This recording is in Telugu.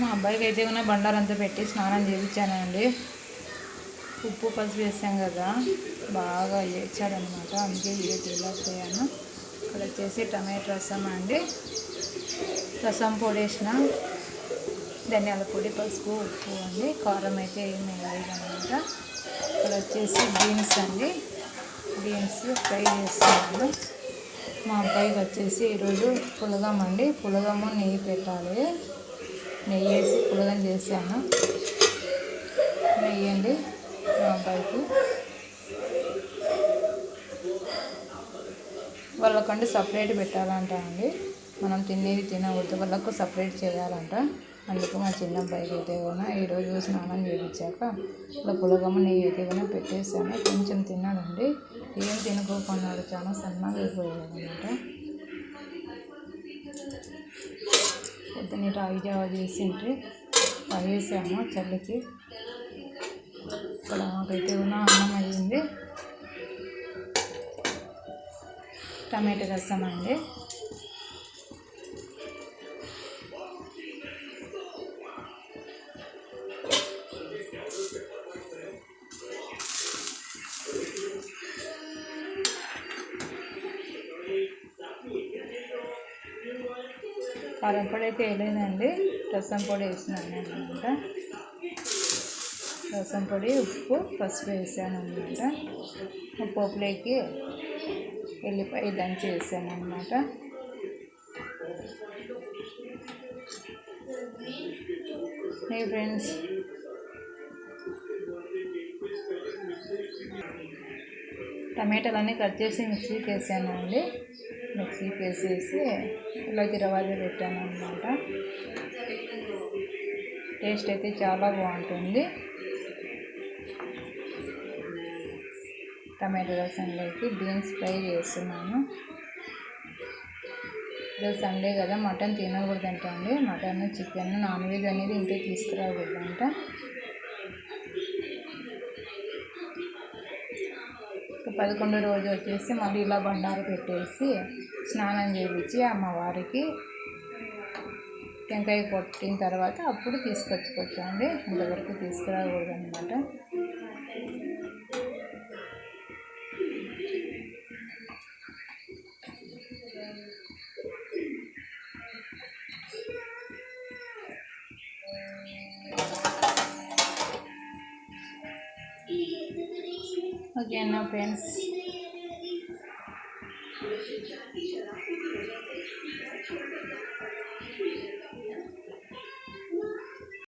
మా అబ్బాయికి అయితే ఉన్న బండారంతా పెట్టి స్నానం చేయించానండి ఉప్పు పసుపు వేసాం కదా బాగా ఏడ్చాడనమాట. అందుకే వీడియో తీయలేకపోయాను ఇక్కడ వచ్చేసి టమాటో రసం అండి. రసం పొడి వేసిన ధనియాల పొడి పసుపు ఉప్పు అండి. కారం అయితే ఏమి వేయదన్నమాట ఇక్కడ వచ్చేసి బీన్స్ అండి. బీన్స్ ఫ్రై చేస్తున్నాను. మా అబ్బాయికి వచ్చేసి ఈరోజు పులగం అండి. పులగము నెయ్యి పెట్టాలి. నెయ్యి వేసి పులగం చేశాను. నెయ్యి అండి మా వాళ్ళకంటే సపరేట్ పెట్టాలంట అండి. మనం తినేది తినకూడదు వాళ్ళకు సపరేట్ చేయాలంట. అందుకు మా చిన్న అబ్బాయికి అయితే కూడా ఈరోజు స్నానం చేయించాక ఇలా పులగమ్మ నెయ్యి అయితే కూడా పెట్టేసాను కొంచెం తిన్నాడండి ఏం తినకోకున్నాడు చాలా సన్నగా అయిపోయాడు అనమాట పొద్దున్న రాగి జావ చేసింటే తాగేసాము చలికి ఇక్కడ మాకైతే ఉన్న అన్నం అయ్యింది. టమాటో రసం అండి. కారం పొడి అయితే వేయలేదండి. రసం పొడి వేసినాను అనమాట రసం పొడి ఉప్పు పసుపు వేసాను అనమాట పోపులోకి వెళ్ళిపోయి దంచి వేసాను అనమాట హే ఫ్రెండ్స్. టమాటాలన్నీ కట్ చేసి మిక్సీకి వేసాను అండి మిక్సీకి వేసేసి ఇలా తిరవాజు పెట్టాను అనమాట టేస్ట్ అయితే చాలా బాగుంటుంది. టమాటో రసంలోకి బీన్స్ ఫ్రై చేస్తున్నాను. ఈరోజు సండే కదా మటన్ తినకూడదంట అండి. మటన్ చికెన్ నాన్ వెజ్ అనేది ఇంటికి తీసుకురాకూడదంట. పదకొండు రోజు వచ్చేసి మళ్ళీ ఇలా బండారు పెట్టేసి స్నానం చేయించి అమ్మవారికి టెంకాయ కొట్టిన తర్వాత అప్పుడు తీసుకొచ్చుకోవచ్చండి. అంతవరకు తీసుకురాకూడదు అనమాట Again, no pants.